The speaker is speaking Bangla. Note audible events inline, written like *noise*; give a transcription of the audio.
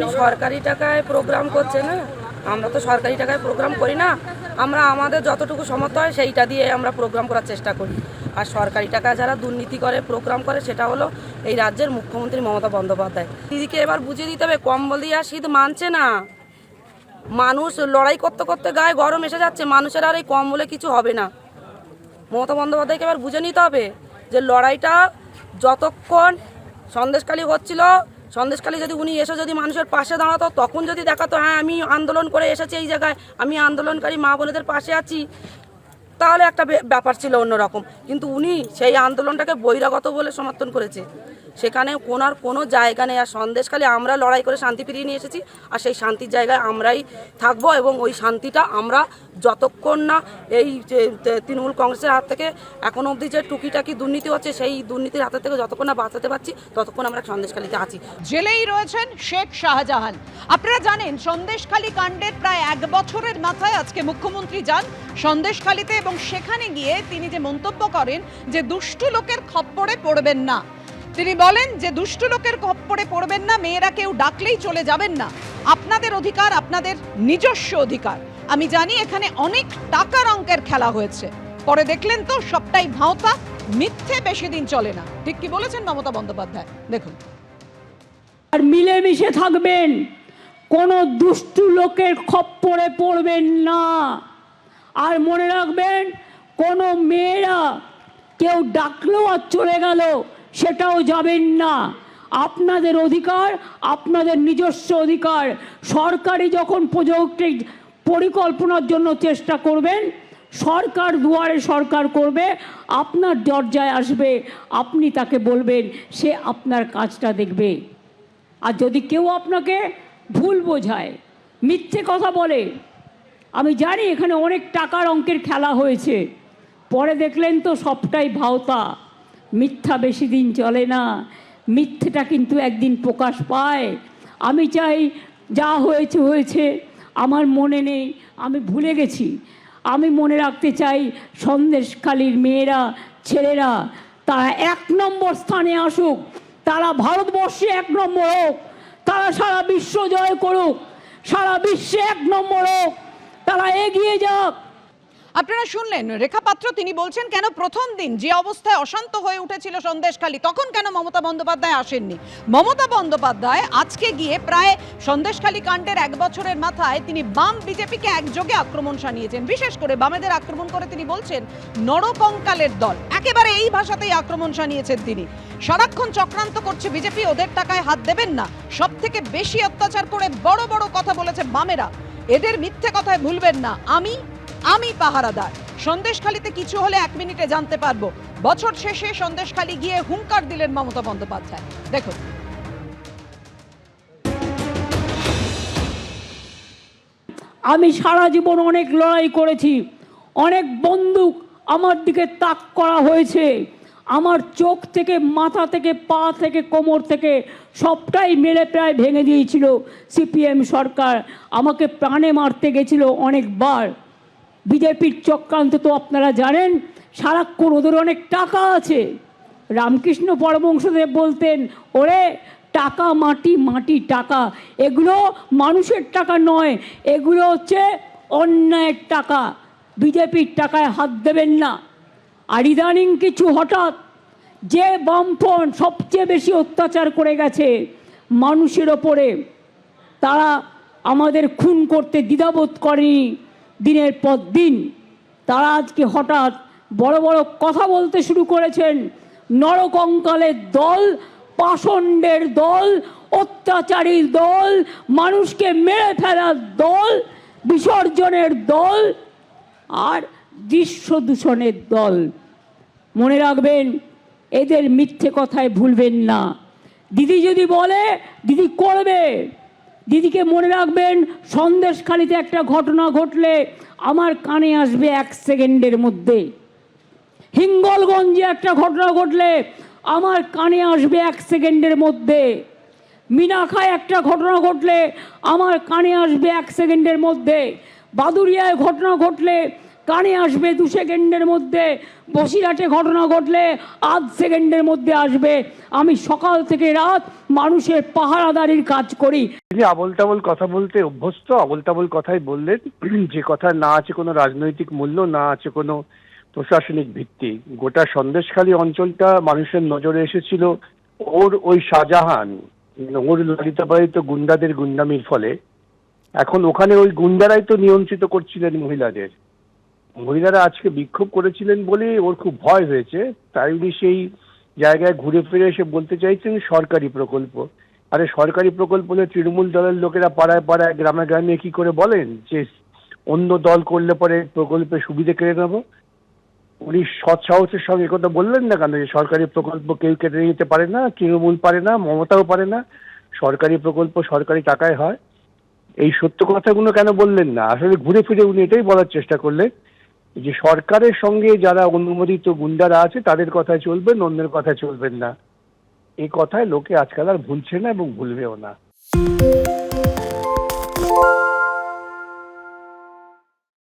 উনি সরকারি টাকায় প্রোগ্রাম করছে না? আমরা তো সরকারি টাকায় প্রোগ্রাম করি না। আমরা আমাদের যতটুকু সমর্থ হয় সেইটা দিয়ে আমরা প্রোগ্রাম করার চেষ্টা করি। আর সরকারি টাকা যারা দুর্নীতি করে প্রোগ্রাম করে, সেটা হলো এই রাজ্যের মুখ্যমন্ত্রী মমতা বন্দ্যোপাধ্যায়। দিদিকে এবার বুঝিয়ে দিতে হবে, কম্বল দিয়ে আর শীত মানছে না। মানুষ লড়াই করতে করতে গায়ে গরম এসে যাচ্ছে, মানুষের আর এই কম্বলে কিছু হবে না। মমতা বন্দ্যোপাধ্যায়কে এবার বুঝে নিতে হবে যে লড়াইটা যতক্ষণ সন্দেশকালী হচ্ছিল সন্দেশকালী যদি উনি এসে যদি মানুষের পাশে দাঁড়াতো, তখন যদি দেখাতো হ্যাঁ আমি আন্দোলন করে এসেছি এই জায়গায়, আমি আন্দোলনকারী মা বোনেদের পাশে আছি, তাহলে একটা ব্যাপার ছিল অন্যরকম। কিন্তু উনি সেই আন্দোলনটাকে বহিরাগত বলে সমর্থন করেছে। সেখানে কোনার কোনো জায়গা নেই। আর সন্দেশখালি আমরা লড়াই করে শান্তি ফিরিয়ে নিয়ে এসেছি। আর সেই শান্তির জায়গায় আমরাই থাকব এবং ওই শান্তিটা আমরা যতক্ষণ না এই তৃণমূল কংগ্রেসের হাত থেকে এখন অবধি যে টুকিটাকি দুর্নীতি হচ্ছে, সেই দুর্নীতির হাতের থেকে যতক্ষণ না বাঁচাতে পারছি, ততক্ষণ আমরা সন্দেশখালিতে আছি। জেলেই রয়েছেন শেখ শাহজাহান। আপনারা জানেন সন্দেশখালী কাণ্ডের প্রায় এক বছরের মাথায় আজকে মুখ্যমন্ত্রী যান সন্দেশখালীতে এবং সেখানে গিয়ে তিনি যে মন্তব্য করেন যে দুষ্টু লোকের খপ্পরে পড়বেন না। তিনি বলেন যে দুষ্টু লোকের খপ্পরে পড়বেন না, মেয়েরা কেউ ডাকলেই চলে যাবেন না। আপনাদের অধিকার আপনাদের নিজস্ব অধিকার। আমি জানি এখানে অনেক টাকার অঙ্কের খেলা হয়েছে। পরে দেখলেন তো সবটাই ভাওতা, মিথ্যে বেশি দিন চলে না। ঠিক কি বলেছেন মমতা বন্দ্যোপাধ্যায়? দেখুন। আর মিলেমিশে থাকবেন। কোনো দুষ্টু লোকের খপ্পরে পড়বেন না। আর মনে রাখবেন, কোনো মেয়েরা কেউ ডাকলেও আর চলে গেল। সেটাও যাবেন না। আপনাদের অধিকার, আপনাদের নিজস্ব অধিকার। সরকারি যখন প্রজেক্টের পরিকল্পনার জন্য চেষ্টা করবেন, সরকার দুয়ারে সরকার করবে, আপনার দরজায় আসবে, আপনি তাকে বলবেন, সে আপনার কাজটা দেখবে। আর যদি কেউ আপনাকে ভুল বোঝায়, মিথ্যে কথা বলে, আমি জানি এখানে অনেক টাকার অঙ্কের খেলা হয়েছে, পরে দেখলেন তো সবটাই ভাওতা। মিথ্যা বেশি দিন চলে না। মিথ্যেটা কিন্তু একদিন প্রকাশ পায়। আমি চাই যা হয়েছে হয়েছে, আমার মনে নেই, আমি ভুলে গেছি। আমি মনে রাখতে চাই সন্দেশখালীর মেয়েরা, ছেলেরা, তারা এক নম্বর স্থানে আসুক, তারা ভারতবর্ষে এক নম্বর হোক, তারা সারা বিশ্ব জয় করুক, সারা বিশ্বে এক নম্বর হোক, তারা এগিয়ে যাক। আপনারা শুনলেন, রেখা পাত্র তিনি বলছেন, কেন প্রথম দিন যে অবস্থায় অশান্ত হয়ে উঠেছিল সন্দেশখালী, তখন কেন মমতা বন্দ্যোপাধ্যায় আসেননি? মমতা বন্দ্যোপাধ্যায় আজকে গিয়ে প্রায় সন্দেশখালী কাণ্ডের এক বছরের মাথায় তিনি বাম বিজেপিকে একযোগে আক্রমণ সানিয়েছেন বিশেষ করে বামেদের আক্রমণ করে তিনি বলছেন, নরকঙ্কালের দল। একেবারে এই ভাষাতেই আক্রমণ সানিয়েছেন তিনি। সারাক্ষণ চক্রান্ত করছে বিজেপি, ওদের টাকায় হাত দেবেন না। সব থেকে বেশি অত্যাচার করে বড় বড় কথা বলেছে বামেরা। এদের মিথ্যে কথায় ভুলবেন না। আমি আমি পাহারাদার। সন্দেশখালিতে কিছু হলে এক মিনিটে জানতে পারব। বছর শেষে সন্দেশখালি গিয়ে হুঙ্কার দিলেন মমতা বন্দ্যোপাধ্যায়। দেখুন। আমি সারা জীবন অনেক লড়াই করেছি। অনেক বন্দুক আমার দিকে তাক করা হয়েছে। আমার চোখ থেকে, মাথা থেকে, পা থেকে, কোমর থেকে সবটাই মেরে প্রায় ভেঙে দিয়েছিল সিপিএম সরকার। আমাকে প্রাণে মারতে গেছিল অনেকবার। বিজেপির চক্রান্ত তো আপনারা জানেন, সারাক্ষণ ওদের অনেক টাকা আছে। রামকৃষ্ণ পরমংশদেব বলতেন, ওরে, টাকা মাটি মাটি, টাকা। এগুলো মানুষের টাকা নয়, এগুলো হচ্ছে অন্যায়ের টাকা। বিজেপির টাকায় হাত দেবেন না। আর ইদানিং কিছু হঠাৎ যে বামফ্রন্ট সবচেয়ে বেশি অত্যাচার করে গেছে মানুষের ওপরে, তারা আমাদের খুন করতে দ্বিধাবোধ করেনি। দিনের পর দিন তারা আজকে হঠাৎ বড় বড় কথা বলতে শুরু করেছেন। নরকঙ্কালের দল, পাষণ্ডের দল অত্যাচারীর দল, মানুষকে মেরে ফেলার দল, বিসর্জনের দল আর দৃশ্য দূষণের দল। মনে রাখবেন, এদের মিথ্যে কথায় ভুলবেন না। দিদি যদি বলে, দিদি করবে। দিদিকে মনে রাখবেন, সন্দেশখালিতে একটা ঘটনা ঘটলে আমার কানে আসবে এক সেকেন্ডের মধ্যে। হিঙ্গলগঞ্জে একটা ঘটনা ঘটলে আমার কানে আসবে এক সেকেন্ডের মধ্যে। মিনাখায় একটা ঘটনা ঘটলে আমার কানে আসবে এক সেকেন্ডের মধ্যে। বাদুরিয়ায় ঘটনা ঘটলে কানে আসবে দু সেকেন্ডের মধ্যে। বসিরহাটে ঘটনা ঘটলে আধ সেকেন্ডের মধ্যে আসবে। আমি সকাল থেকে রাত মানুষের পাহারাদারির কাজ করি। তিনি আবল তাবল কথা বলতে অভ্যস্ত আবল তাবল কথাই বললেন, *clears throat* যে কথা না আছে কোনো রাজনৈতিক মূল্য, না আছে কোনো প্রশাসনিক ভিত্তি। গোটা সন্দেশখালী অঞ্চলটা মানুষের নজরে এসেছিল ওর ওই শাহজাহান, ওর লালিত পালিত গুন্ডাদের গুন্ডামির ফলে। এখন ওখানে ওই গুন্ডারাই তো নিয়ন্ত্রিত করছিলেন মহিলাদের। মহিলারা আজকে বিক্ষোভ করেছিলেন বলে ওর খুব ভয় হয়েছে। তাই উনি সেই জায়গায় ঘুরে ফিরে এসে বলতে চাইছেন, সরকারি প্রকল্প। আরে সরকারি প্রকল্প হলে তৃণমূল দলের লোকেরা পাড়ায় পাড়ায় গ্রামে গ্রামে কি করে বলেন যে অন্য দল করলে পরে প্রকল্পে সুবিধে কেড়ে নেব? উনি সৎ সাহসের সঙ্গে কথা বললেন না কেন? যে সরকারি প্রকল্প কেউ কেটে নিতে পারে না, তৃণমূল পারে না, মমতাও পারে না, সরকারি প্রকল্প সরকারি টাকায় হয়। এই সত্য কথাগুলো কেন বললেন না? আসলে ঘুরে ফিরে উনি এটাই বলার চেষ্টা করলেন যে সরকারের সঙ্গে যারা অনুমোদিত গুন্ডারা আছে, তাদের কথায় চলবেন, অন্যের কথায় চলবেন না। এই কথায় লোকে আজকাল আর ভুলছে না এবং ভুলবেও না।